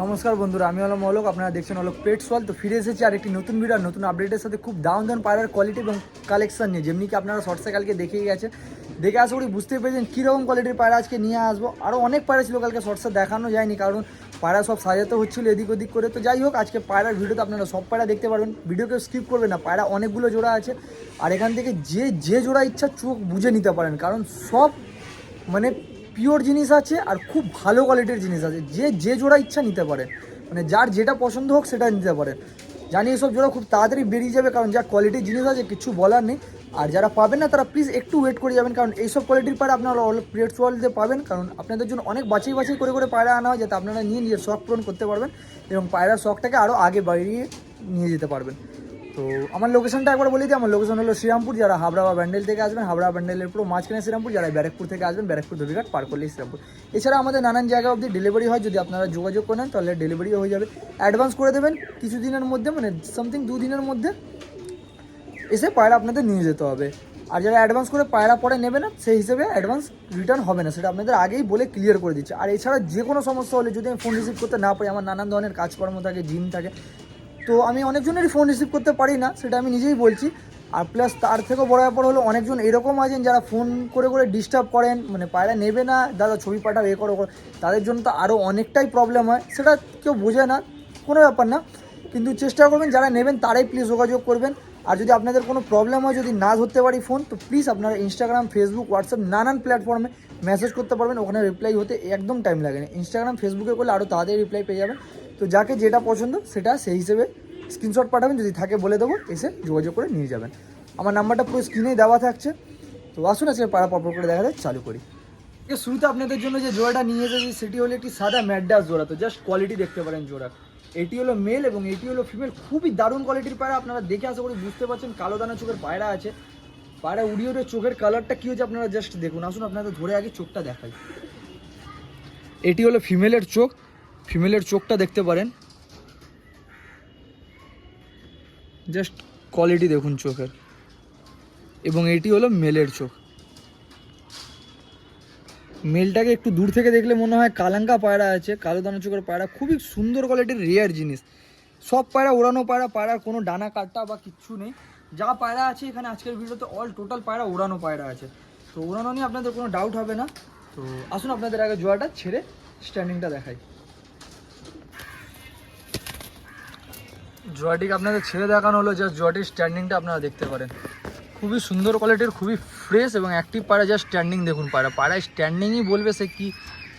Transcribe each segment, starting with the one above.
নমস্কার বন্ধুরা, আমি হলাম অলোক, আপনারা দেখছেন অলোক পেট ওয়াল তো ফিরে এসেছি আর একটি নতুন ভিডিও আর নতুন আপডেটের সাথে খুব দাউন দাউন পায়রার কোয়ালিটি এবং কালেকশন নিয়ে। যেমনি কি আপনারা শর্টসে কালকে দেখেই গেছে দেখে আশা করি বুঝতে পেরেছেন কীরকম কোয়ালিটির পায়রা আজকে নিয়ে আসব। আরও অনেক পায়রা ছিল কালকে শর্টসে দেখানো যায়নি কারণ পায়রা সব সাজাতে হচ্ছিল এদিক ওদিক করে। তো যাই হোক, আজকে পায়রার ভিডিওতে আপনারা সব পায়রা দেখতে পারবেন। ভিডিওকে স্কিপ করবেন না পায়রা অনেকগুলো জোড়া আছে। আর এখান থেকে যে যে জোড়া ইচ্ছা চোখ বুঝে নিতে পারেন, কারণ সব মানে পিওর জিনিস আছে আর খুব ভালো কোয়ালিটির জিনিস আছে। যে যে জোড়া ইচ্ছা নিতে পারে। মানে যার যেটা পছন্দ হোক সেটা নিতে পারে। জানি এসব জোড়া খুব তাড়াতাড়ি বেরিয়ে যাবে কারণ যা কোয়ালিটির জিনিস আছে কিছু বলার নেই। আর যারা পাবেন না তারা প্লিজ একটু ওয়েট করে যাবেন কারণ এইসব কোয়ালিটির পায়রা আপনারা অল প্লেট ওয়ার্ল্ডে পাবেন। কারণ আপনাদের জন্য অনেক বাছাই বাছাই করে করে পায়রা আনা হয় যাতে আপনারা নিয়ে নিজের শখ পূরণ করতে পারবেন এবং পায়রার শখটাকে আরও আগে বাড়িয়ে নিয়ে যেতে পারবেন। তো আমার লোকেশনটা একবার বলে দিই, আমার লোকেশন হলো শ্রীরামপুর, যারা হাবড়া বা ব্যান্ডেল থেকে আসবেন, হাবড়া ব্যান্ডেলের পুরো মাঝখানে শ্রীরামপুর, যারা ব্যারাকপুর থেকে আসবেন, ব্যারাকপুর ধবিঘাট, পার করলেই শ্রীরামপুর। এছাড়া আমাদের নানান জায়গা অবধি ডেলিভারি হয়, যদি আপনারা যোগাযোগ করেন, তাহলে ডেলিভারিও হয়ে যাবে। অ্যাডভান্স করে দেবেন কিছু দিনের মধ্যে মানে সামথিং দু দিনের মধ্যে এসে পায়রা আপনাদের নিয়ে যেতে হবে। আর যারা অ্যাডভান্স করে পায়রা পরে নেবে না, সেই হিসেবে অ্যাডভান্স রিটার্ন হবে না, সেটা আপনাদের আগেই বলে ক্লিয়ার করে দিচ্ছে। আর এছাড়া যে কোনো সমস্যা হলে যদি আমি ফোন রিসিভ করতে না পারি, আমার নানান ধরনের কাজকর্ম থাকে জিম থাকে তো আমি অনেকজনেরই ফোন রিসিভ করতে পারি না, সেটা আমি নিজেই বলছি। আর প্লাস তার থেকেও বড় ব্যাপার হলো অনেকজন এরকম আছেন যারা ফোন করে করে ডিস্টার্ব করেন মানে পায়রা নেবে না, দাদা ছবি পাঠাও, এ করো। তাদের জন্য তো আরও অনেকটাই প্রবলেম হয়, সেটা কেউ বোঝে না, কোনো ব্যাপার না। কিন্তু চেষ্টা করবেন যারা নেবেন তারাই প্লিজ যোগাযোগ করবেন। আর যদি আপনাদের কোনো প্রবলেম হয়, যদি না ধরতে পারি ফোন তো প্লিজ আপনারা ইনস্টাগ্রাম ফেসবুক হোয়াটসঅ্যাপ নানান প্ল্যাটফর্মে মেসেজ করতে পারবেন। ওখানে রিপ্লাই হতে একদম টাইম লাগে না। ইনস্টাগ্রাম ফেসবুকে করলে আরও তাড়াতাড়ি রিপ্লাই পেয়ে যাবেন। তো যাকে যেটা পছন্দ সেটা সেই হিসেবে স্ক্রিনশট পাঠাবেন, যদি থাকে বলে দেবো, এসে যোগাযোগ করে নিয়ে যাবেন। আমার নাম্বারটা পুরো স্ক্রিনেই দেওয়া থাকছে। তো আসুন, আজকে পাড়া পরপর করে দেখা যায় চালু করি। শুরুতে আপনাদের জন্য যে জোড়াটা নিয়ে এসেছি, সেটি হলো একটি সাদা ম্যাডাস জোড়া। তো জাস্ট কোয়ালিটি দেখতে পারেন জোড়া। এটি হলো মেল এবং এটি হলো ফিমেল খুবই দারুণ কোয়ালিটির পায়রা, আপনারা দেখে আশা করি বুঝতে পারছেন, কালো দানা চোখের পায়রা আছে। পায়রা উড়িয়ে উড়ে চোখের কালারটা কী হচ্ছে আপনারা জাস্ট দেখুন। আসুন, আপনাদের ধরে আগে চোখটা দেখাই। এটি হলো ফিমেলের চোখ। ফিমেলের চোখটা দেখতে পারেন। জাস্ট কোয়ালিটি দেখুন চোখের। এবং এটি হলো মেলের চোখ। মেলটাকে একটু দূর থেকে দেখলে মনে হয় কালাঙ্কা পায়রা আছে, কালো দানা চোখের পায়রা, খুবই সুন্দর কোয়ালিটির রেয়ার জিনিস। সব পায়রা, ওড়ানো পায়রা, পায়রার কোনো ডানা, কাটা বা কিচ্ছু নেই। যা পায়রা আছে এখানে আজকের ভিডিওতে অল টোটাল পায়রা, ওড়ানো পায়রা আছে। তো ওড়ানো নিয়ে আপনাদের কোনো ডাউট হবে না। তো আসুন আপনাদের আগে জোয়াটা ছেড়ে স্ট্যান্ডিংটা দেখাই। জোয়াটিকে আপনাদের ছেড়ে দেখানো হলো জাস্ট জোয়াটির স্ট্যান্ডিংটা আপনারা দেখতে পারেন। খুবই সুন্দর কোয়ালিটির খুবই ফ্রেশ এবং অ্যাক্টিভ পায়রা জাস্ট স্ট্যান্ডিং দেখুন পায়রা। পায়রায় স্ট্যান্ডিংই বলবে সে কি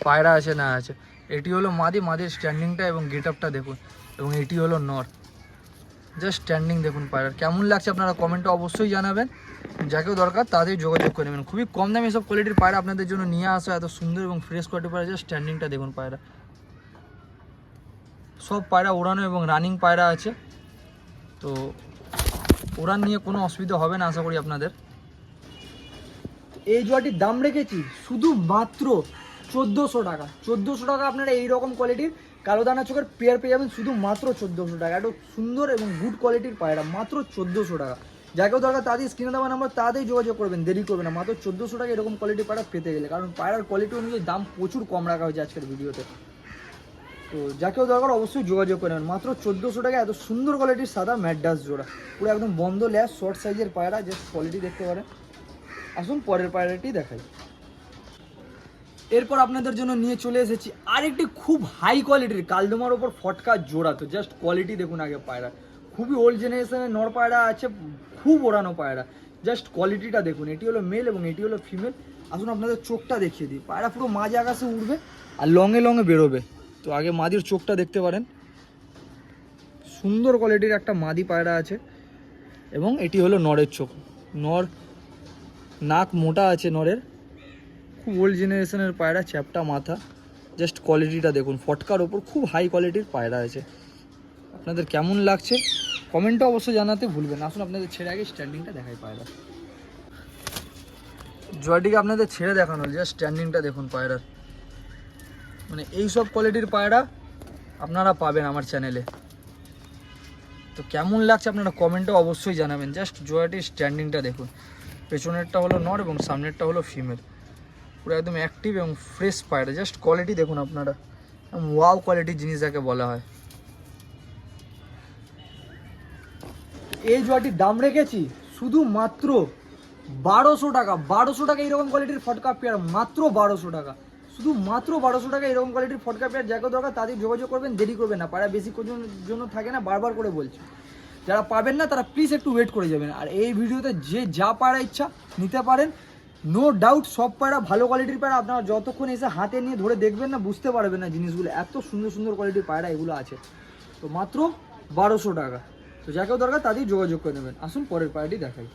পায়রা আছে না আছে। এটি হলো মাদি, মাদির স্ট্যান্ডিংটা এবং গেট আপটা দেখুন, এবং এটি হলো নর জাস্ট স্ট্যান্ডিং দেখুন পায়রার কেমন লাগছে আপনারা কমেন্টে অবশ্যই জানাবেন। যাকেও দরকার তাদের যোগাযোগ করে নেবেন। খুবই কম দামে সব কোয়ালিটির পায়রা আপনাদের জন্য নিয়ে আসা এত সুন্দর এবং ফ্রেশ কোয়ালিটির পায়রা জাস্ট স্ট্যান্ডিংটা দেখুন পায়রা। সব পায়রা ওড়ানো এবং রানিং পায়রা আছে। তো ওড়ান নিয়ে কোনো অসুবিধা হবে না, আশা করি আপনাদের। এই জোয়াটির দাম রেখেছি শুধু মাত্র চোদ্দোশো টাকা। চোদ্দোশো টাকা আপনারা এই রকম কোয়ালিটির কালো দানা চোখের পেয়ার পেয়ে যাবেন শুধু মাত্র চোদ্দোশো টাকা। একটু সুন্দর এবং গুড কোয়ালিটির পায়রা, মাত্র চোদ্দোশো টাকা। যাকেও দরকার তাদের স্ক্রিনে দেওয়া নাম্বার তাদের যোগাযোগ করবেন, দেরি করবেন না। মাত্র চোদ্দোশো টাকা এরকম কোয়ালিটির পায়রা পেতে গেলে। কারণ পায়রার কোয়ালিটি অনুযায়ী দাম প্রচুর কম রাখা হয়েছে আজকের ভিডিওতে তো যাকেও দরকার অবশ্যই যোগাযোগ করে নেবেন মাত্র চোদ্দোশো টাকা এত সুন্দর কোয়ালিটির সাদা ম্যাডাস জোড়া। পুরো একদম বন্ধ ল্যাস শর্ট সাইজের পায়রা যে কোয়ালিটি দেখতে পারেন। আসুন পরের পায়রাটি দেখাই। এরপর আপনাদের জন্য নিয়ে চলে এসেছি আরেকটি খুব হাই কোয়ালিটির কালদমার ওপর ফটকা জোড়া। তো জাস্ট কোয়ালিটি দেখুন আগে পায়রা। খুবই ওল্ড জেনারেশনের নর পায়রা আছে, খুব ওড়ানো পায়রা। জাস্ট কোয়ালিটিটা দেখুন, এটি হলো মেল এবং এটি হলো ফিমেল আসুন আপনাদের চোখটা দেখিয়ে দিই। পায়রা পুরো মাঝে আকাশে উঠবে আর লঙে লঙে বেরোবে। তো আগে মাদির চোখটা দেখতে পারেন। সুন্দর কোয়ালিটির একটা মাদি পায়রা আছে এবং এটি হলো নরের চোখ। নর নাক মোটা আছে নরের। খুব ওল্ড জেনারেশনের পায়রা, চ্যাপটা মাথা। জাস্ট কোয়ালিটিটা দেখুন, ফটকার ওপর খুব হাই কোয়ালিটির পায়রা আছে। আপনাদের কেমন লাগছে? কমেন্টটা অবশ্যই জানাতে ভুলবেন আসুন, আপনাদের ছেড়ে আগে স্ট্যান্ডিংটা দেখাই পায়রা জয়টিকে আপনাদের ছেড়ে দেখানো জাস্ট স্ট্যান্ডিংটা দেখুন পায়রার। মানে এই সব কোয়ালিটির পায়রা আপনারা পাবেন আমার চ্যানেলে তো কেমন লাগছে আপনারা কমেন্টে অবশ্যই জানাবেন। জাস্ট জয়াটির স্ট্যান্ডিংটা দেখুন। পেছনেরটা হলো নর এবং সামনেরটা হলো ফিমেল পুরো একদম অ্যাক্টিভ এবং ফ্রেশ পায়রা। জাস্ট কোয়ালিটি দেখুন আপনারা। ওয়াও কোয়ালিটির জিনিস যাকে বলা হয়। এই জোয়াটির দাম রেখেছি শুধুমাত্র বারোশো টাকা। বারোশো টাকা এইরকম কোয়ালিটির ফটকা পেয়ার মাত্র বারোশো টাকা। শুধু মাত্র বারোশো টাকা এরকম কোয়ালিটির ফটকা পেয়ার যাকে দরকার তাদের যোগাযোগ করবেন, দেরি করবেন না। পাড়া বেশি জন্য থাকে না, বারবার করে বলছি। যারা পাবেন না, তারা প্লিজ একটু ওয়েট করে যাবেন। আর এই ভিডিওতে যে যা পাড়া ইচ্ছা নিতে পারেন। নো ডাউট সব পায়রা ভালো কোয়ালিটির পায়রা আপনারা যতক্ষণ এসে হাতে নিয়ে ধরে দেখবেন না, বুঝতে পারবেন না জিনিসগুলো। এত সুন্দর সুন্দর কোয়ালিটির পায়রা এগুলো আছে। তো মাত্র বারোশো টাকা। তো যাকেও দরকার তাদের যোগাযোগ করে নেবেন। আসুন পরের পায়রাটি দেখাই।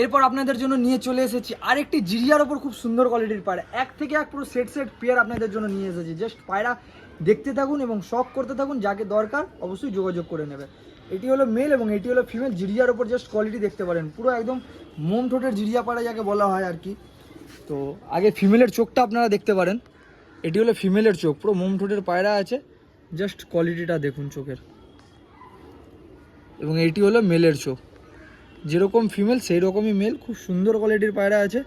এরপর আপনাদের জন্য নিয়ে চলে এসেছি আরেকটি জিরিয়ার ওপর খুব সুন্দর কোয়ালিটির পায়রা। এক থেকে এক পুরো সেট সেট পেয়ার আপনাদের জন্য নিয়ে এসেছি। জাস্ট পায়রা দেখতে থাকুন এবং শখ করতে থাকুন, যাকে দরকার অবশ্যই যোগাযোগ করে নেবে। এটি হলো মেল এবং এটি হলো ফিমেল জিরিয়ার ওপর জাস্ট কোয়ালিটি দেখতে পারেন। পুরো একদম মোম ঠোঁটের জিরিয়া পাড়া যাকে বলা হয় আর কি। তো আগে ফিমেলের চোখটা আপনারা দেখতে পারেন। এটি হলো ফিমেলের চোখ। পুরো মোম ঠোঁটের পায়রা আছে। জাস্ট কোয়ালিটিটা দেখুন চোখের। এবং এটি হলো মেলের চোখ। যেরকম ফিমেল সেই রকমই মেল খুব সুন্দর কোয়ালিটির পায়রা আছে।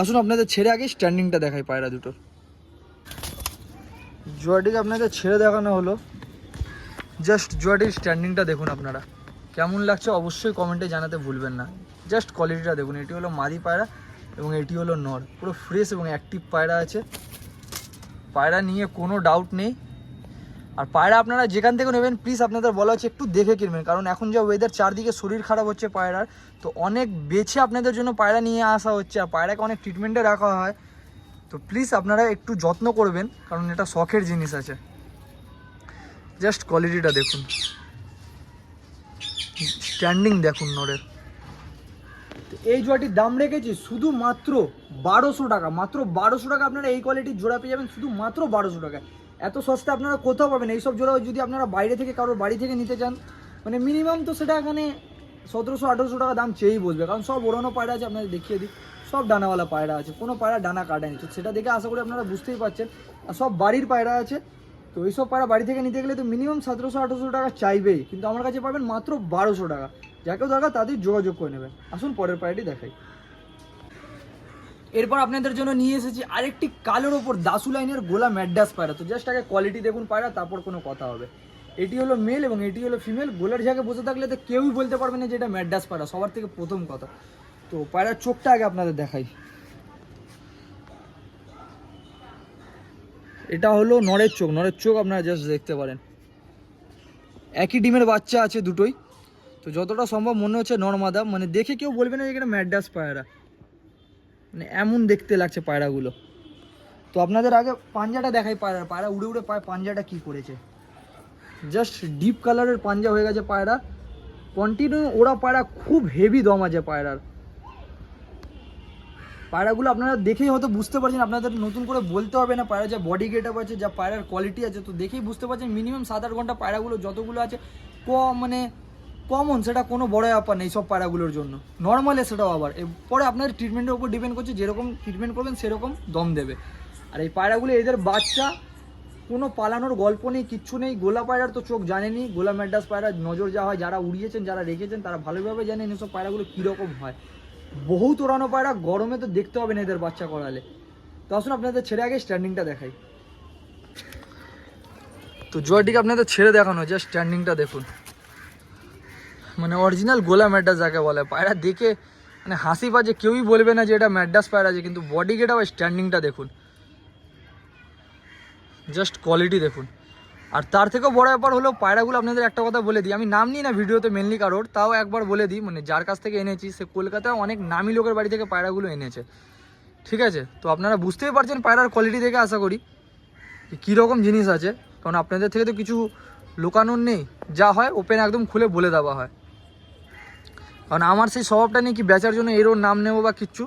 আসুন আপনাদের ছেড়ে আগে স্ট্যান্ডিংটা দেখাই পায়রা দুটোর। জোয়াটিকে আপনাদের ছেড়ে দেখানো হলো। জাস্ট জোয়াটির স্ট্যান্ডিংটা দেখুন আপনারা। কেমন লাগছে অবশ্যই কমেন্টে জানাতে ভুলবেন না। জাস্ট কোয়ালিটিটা দেখুন। এটি হলো মাদি পায়রা এবং এটি হলো নর। পুরো ফ্রেশ এবং অ্যাক্টিভ পায়রা আছে। পায়রা নিয়ে কোনো ডাউট নেই। আর পায়রা আপনারা যেখান থেকে নেবেন প্লিজ আপনাদের বলা হচ্ছে একটু দেখে কিনবেন। কারণ এখন যা ওয়েদার চারদিকে শরীর খারাপ হচ্ছে পায়রার, তো অনেক বেছে আপনাদের জন্য পায়রা নিয়ে আসা হচ্ছে। আর পায়রাকে অনেক ট্রিটমেন্টে রাখা হয়। তো প্লিজ আপনারা একটু যত্ন করবেন, কারণ এটা শখের জিনিস আছে। জাস্ট কোয়ালিটিটা দেখুন। স্ট্যান্ডিং দেখুন নরের এই জোড়াটির দাম রেখেছি শুধুমাত্র বারোশো টাকা। মাত্র বারোশো টাকা আপনারা এই কোয়ালিটির জোড়া পেয়ে যাবেন শুধু মাত্র বারোশো টাকা এত সস্তা আপনারা কোথাও পাবেন এইসব জোড়া যদি আপনারা বাইরে থেকে, কারোর বাড়ি থেকে নিতে চান মানে মিনিমাম তো সেটা এখানে সতেরোশো, আঠেরোশো টাকা দাম চেয়েই বলবে কারণ সব ওড়ানো পায়রা আছে, আপনাদের দেখিয়ে দিই। সব ডানাওয়ালা পায়রা আছে, কোনো পায়রা ডানা কাটেনি তো সেটা দেখে আশা করি আপনারা বুঝতেই পারছেন। আর সব বাড়ির পায়রা আছে। তো এইসব পায়রা বাড়ি থেকে নিতে গেলে তো মিনিমাম সতেরোশো, আঠেরোশো টাকা চাইবেই। কিন্তু আমার কাছে পাবেন মাত্র বারোশো টাকা। যাকেও দরকার তাদের যোগাযোগ করে নেবেন। আসুন পরের পায়রাটি দেখাই। এরপর আপনাদের জন্য নিয়ে এসেছি আরেকটি কালোর ওপর দাসু লাইনের গোলা ম্যাডাস পায়রা। তো জাস্ট আগে কোয়ালিটি দেখুন পায়রা, তারপর কোনো কথা হবে। এটি হলো মেল এবং এটি হলো ফিমেল গোলার জায়গায় বসে থাকলে তো কেউই বলতে পারবে না যে এটা ম্যাডাস পায়রা। সবার থেকে প্রথম কথা। তো পায়রার চোখটা আগে আপনাদের দেখাই। এটা হলো নরের চোখ। নরের চোখ আপনারা জাস্ট দেখতে পারেন। একই ডিমের বাচ্চা আছে দুটোই। তো যতটা সম্ভব মনে হচ্ছে নর্মাদা মানে দেখে কেউ বলবে না যে এটা ম্যাডাস পায়রা। মানে এমন দেখতে লাগছে পায়রাগুলো। তো আপনাদের আগে পাঞ্জাটা দেখাই পায়রা পায়রা উড়ে উড়ে পায় পাঞ্জাটা কি করেছে। জাস্ট ডিপ কালারের পাঞ্জা হয়ে গেছে পায়রা। কন্টিনিউ ওরা পায়রা খুব হেভি দম আছে পায়রার। পায়রাগুলো আপনারা দেখেই হয়তো বুঝতে পারছেন, আপনাদের নতুন করে বলতে হবে না পায়রা যা বডি গেট আপ আছে, যা পায়রার কোয়ালিটি আছে, তো দেখেই বুঝতে পারছেন মিনিমাম সাত আট ঘণ্টা পায়রাগুলো যতগুলো আছে কম মানে কমন সেটা কোনো বড় ব্যাপার নেই সব পায়রাগুলোর জন্য। নর্মালে সেটাও আবার। পরে আপনার ট্রিটমেন্টের উপর ডিপেন্ড করছে, যেরকম ট্রিটমেন্ট করবেন সেরকম দম দেবে। আর এই পায়রাগুলো এদের বাচ্চা কোনো পালানোর গল্প নেই, কিচ্ছু নেই। গোলা পায়রার তো চোখ জানেনি। গোলা ম্যাডাস পায়রা নজর যা হয়, যারা উড়িয়েছেন, যারা রেখেছেন, তারা ভালোভাবে জানেন এসব পায়রাগুলো কীরকম হয়। বহুত ওড়ানো পায়রা, গরমে তো দেখতে হবে না এদের বাচ্চা করালে। তো আসুন আপনাদের ছেড়ে আগে স্ট্যান্ডিংটা দেখাই। তো জয়টিকে আপনাদের ছেড়ে দেখানো জাস্ট স্ট্যান্ডিংটা দেখুন। মানে অরিজিনাল গোলা ম্যাডাস যাকে বলে, পায়রা দেখে মানে হাসি বাজে কেউই বলবে না যে এটা ম্যাডাস পায়রা আছে, কিন্তু বডি গেটা বা স্ট্যান্ডিংটা দেখুন। জাস্ট কোয়ালিটি দেখুন। আর তার থেকেও বড় ব্যাপার হলো, পায়রাগুলো আপনাদের একটা কথা বলে দিই। আমি নাম নিই না ভিডিওতে মেনলি কারোর, তাও একবার বলে দিই মানে যার কাছ থেকে এনেছি, সে কলকাতায় অনেক নামি লোকের বাড়ি থেকে পায়রাগুলো এনেছে। ঠিক আছে? তো আপনারা বুঝতেই পারছেন পায়রার কোয়ালিটি দেখে আশা করি কীরকম জিনিস আছে। কারণ আপনাদের থেকে তো কিছু লোকানোর নেই। যা হয় ওপেন একদম খুলে বলে দেওয়া হয়। কারণ আমার সেই স্বভাবটা নেই কি বেচার জন্য এরও নাম নেব বা কিচ্ছু?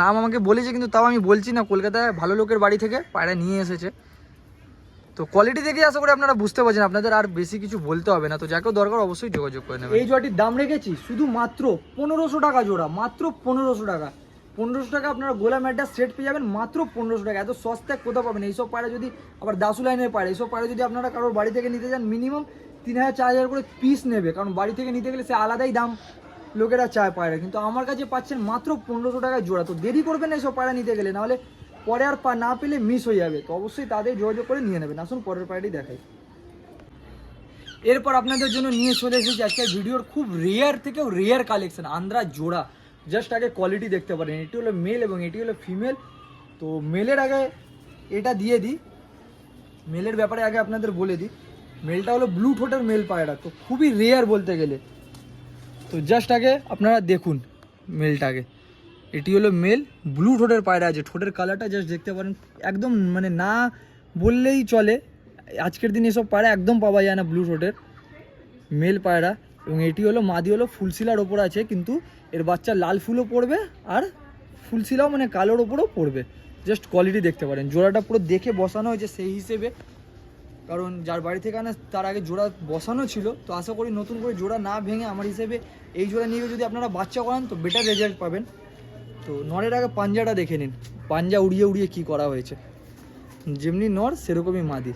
নাম আমাকে বলেছে, কিন্তু তাও আমি বলছি না। কলকাতায় ভালো লোকের বাড়ি থেকে পায়রা নিয়ে এসেছে। তো কোয়ালিটি দেখে আশা করি আপনারা বুঝতে পারছেন, আপনাদের আর বেশি কিছু বলতে হবে না। তো যাকেও দরকার অবশ্যই যোগাযোগ করে নেবেন। এই জোড়াটির দাম রেখেছি, শুধু মাত্র পনেরোশো টাকা জোড়া, মাত্র পনেরোশো টাকা। পনেরোশো টাকা আপনারা গোলা ম্যাটটা সেট পেয়ে যাবেন, মাত্র পনেরোশো টাকা। এত সস্তায় কোথাও পাবেন এইসব পায়রা যদি আবার দাসু লাইনের পায়রা, এইসব পায়রা যদি আপনারা কারোর বাড়ি থেকে নিতে যান মিনিমাম তিন হাজার, চার হাজার করে পিস নেবে। কারণ বাড়ি থেকে নিতে গেলে সে আলাদাই দাম। লোকেরা চায় পায়রা, কিন্তু আমার কাছে পাচ্ছেন মাত্র পনেরোশো টাকায় জোড়া। তো দেরি করবেন না এইসব পায়রা নিতে গেলে, নাহলে পরে আর পা না পেলে মিস হয়ে যাবে। তো অবশ্যই তাদের যোগাযোগ করে নিয়ে নেবেন। আসুন পরের পায়রাটি দেখাই। এরপর আপনাদের জন্য নিয়ে চলে এসেছি আজকের ভিডিওর খুব রেয়ার থেকেও রেয়ার কালেকশন আন্দ্রা জোড়া। জাস্ট আগে কোয়ালিটি দেখতে পারেন। এটি হলো মেল এবং এটি হলো ফিমেল তো মেলের আগে এটা দিয়ে দিই। মেলের ব্যাপারে আগে আপনাদের বলে দিই। মেলটা হলো ব্লু ঠোঁটের মেল পায়রা। তো খুবই রেয়ার বলতে গেলে। তো জাস্ট আগে আপনারা দেখুন মেলটাকে এটি হলো মেল ব্লু ঠোঁটের পায়রা আছে। ঠোঁটের কালারটা জাস্ট দেখতে পারেন। একদম মানে না বললেই চলে। আজকের দিনে এসব পায়রা একদম পাওয়া যায় না ব্লু ঠোঁটের। মেল পায়রা। এবং এটি হলো, মাদি হলো ফুলশিলার ওপর আছে, কিন্তু এর বাচ্চা লাল ফুলও পড়বে আর ফুলশিলাও মানে কালোর ওপরও পড়বে। জাস্ট কোয়ালিটি দেখতে পারেন। জোড়াটা পুরো দেখে বসানো হয়েছে সেই হিসেবে। কারণ যার বাড়ি থেকে আনে তার আগে জোড়া বসানো ছিল, তো আশা করি নতুন করে জোড়া না ভেঙে আমার হিসেবে এই জোড়া নিয়ে যদি আপনারা বাচ্চা করান, তো বেটার রেজাল্ট পাবেন। তো নরের আগে পাঞ্জাটা দেখে নিন, পাঞ্জা উড়িয়ে উড়িয়ে কি করা হয়েছে। যেমনি নর, সেরকমই মাদি।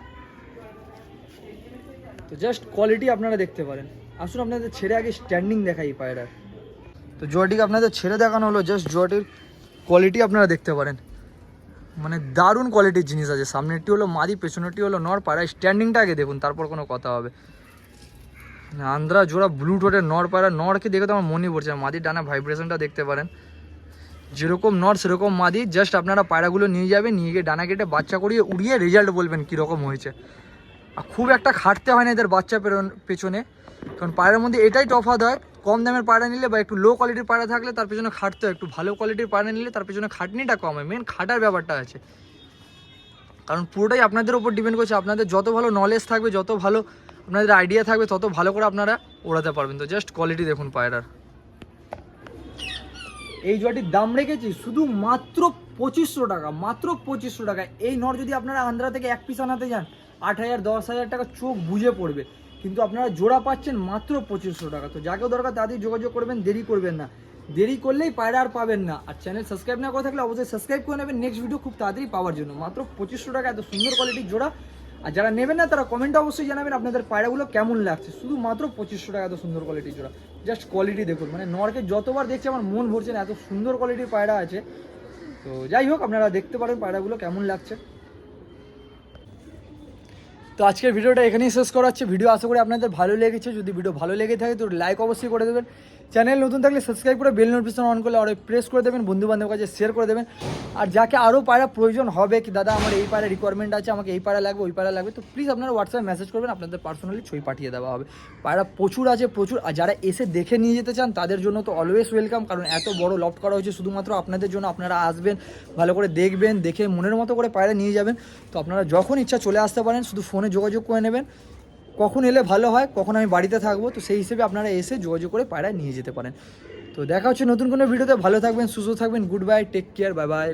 তো জাস্ট কোয়ালিটি আপনারা দেখতে পারেন। আসুন আপনাদের ছেড়ে আগে স্ট্যান্ডিং দেখাই পায়রার। তো জোয়াটিকে আপনাদের ছেড়ে দেখানো হলো জাস্ট জোয়াটির কোয়ালিটি আপনারা দেখতে পারেন। মানে দারুণ কোয়ালিটির জিনিস আছে। সামনেরটি হলো মাদি, পেছনেরটি হলো নর পায়রা স্ট্যান্ডিংটা আগে দেখুন, তারপর কোনো কথা হবে। আন্দ্রা জোড়া ব্লু টোটের নর পায়রা নরকে দেখে তো আমার মনে পড়ছে মাদির ডানা ভাইব্রেশনটা দেখতে পারেন। যেরকম নর, সেরকম মাদি জাস্ট আপনারা পায়রাগুলো নিয়ে যাবেন, নিয়ে গিয়ে ডানা কেটে বাচ্চা করিয়ে উড়িয়ে রেজাল্ট বলবেন কীরকম হয়েছে। আর খুব একটা খাটতে হয় না এদের বাচ্চা পেছনে। কারণ পায়রার মধ্যে এটাই তফাৎ হয় কম দামের পায়রা নিলে বা একটু লো কোয়ালিটির পায়রা থাকলে তার পেছনে খাটতে হয়। একটু ভালো কোয়ালিটির পায়রা নিলে তার পেছনে খাটনিটা কম হয়। মেন খাটার ব্যাপারটা আছে। কারণ পুরোটাই আপনাদের উপর ডিপেন্ড করছে। আপনাদের যত ভালো নলেজ থাকবে, যত ভালো আপনাদের আইডিয়া থাকবে, তত ভালো করে আপনারা ওড়াতে পারবেন। তো জাস্ট কোয়ালিটি দেখুন পায়রার। এই জোয়াটির দাম রেখেছি শুধু মাত্র পঁচিশশো টাকা। মাত্র পঁচিশশো টাকা। এই নর যদি আপনারা আন্ধ্রা থেকে এক পিস আনাতে যান, আট হাজার, দশ হাজার টাকা চোখ বুঝে পড়বে। কিন্তু আপনারা জোড়া পাচ্ছেন মাত্র পঁচিশশো টাকা। তো যাকেও দরকার তাদের যোগাযোগ করবেন, দেরি করবেন না। দেরি করলেই পায়রা আর পাবেন না। আর চ্যানেল সাবস্ক্রাইব না করে থাকলে অবশ্যই সাবস্ক্রাইব করে নেবেন। নেক্সট ভিডিও খুব তাড়াতাড়ি পাওয়ার জন্য। মাত্র পঁচিশশো টাকা, এত সুন্দর কোয়ালিটির জোড়া। আর যারা নেবেন না, তারা কমেন্টে অবশ্যই জানাবেন আপনাদের পায়রাগুলো কেমন লাগছে। শুধু মাত্র পঁচিশশো টাকা, এত সুন্দর কোয়ালিটির জোড়া। জাস্ট কোয়ালিটি দেখুন। মানে নরকে যতবার দেখছি আমার মন ভরছে না, এত সুন্দর কোয়ালিটির পায়রা আছে। তো যাই হোক, আপনারা দেখতে পারেন পায়রাগুলো কেমন লাগছে। তো আজকের ভিডিওটা এখানেই শেষ করা হচ্ছে ভিডিও আশা করি আপনাদের ভালো লেগেছে। যদি ভিডিও ভালো লেগে থাকে তো লাইক অবশ্যই করে দেবেন। চ্যানেল নতুন থাকলে সাবস্ক্রাইব করে বেল নোটিফিকেশন অন করলে আরও প্রেস করে দেবেন বন্ধু বান্ধবের কাছে শেয়ার করে দেবেন। আর যাকে আরও পায়রা প্রয়োজন হবে কি, দাদা, আমার এই পায়রা রিকোয়ারমেন্ট আছে, আমাকে এই পায়রা লাগবে, ওই পায়রা লাগবে, তো প্লিজ আপনারা হোয়াটসঅ্যাপে মেসেজ করবেন, আপনাদের পার্সোনালি ছবি পাঠিয়ে দেওয়া হবে। পায়রা প্রচুর আছে, প্রচুর। আর যারা এসে দেখে নিয়ে যেতে চান, তাদের জন্য তো অলওয়েজ ওয়েলকাম কারণ এত বড় লফট করা হয়েছে শুধুমাত্র আপনাদের জন্য। আপনারা আসবেন, ভালো করে দেখবেন, দেখে মনের মতো করে পায়রা নিয়ে যাবেন। তো আপনারা যখন ইচ্ছা চলে আসতে পারেন, শুধু ফোনে যোগাযোগ করে নেবেন। কখন এলে ভালো হয়, কখন আমি বাড়িতে থাকব, তো সেই হিসেবে আপনারা এসে যোগাযোগ করে পায়রা নিয়ে যেতে পারেন। তো দেখা হচ্ছে নতুন কোনো ভিডিওতে, ভালো থাকবেন, সুস্থ থাকবেন good bye take care bye bye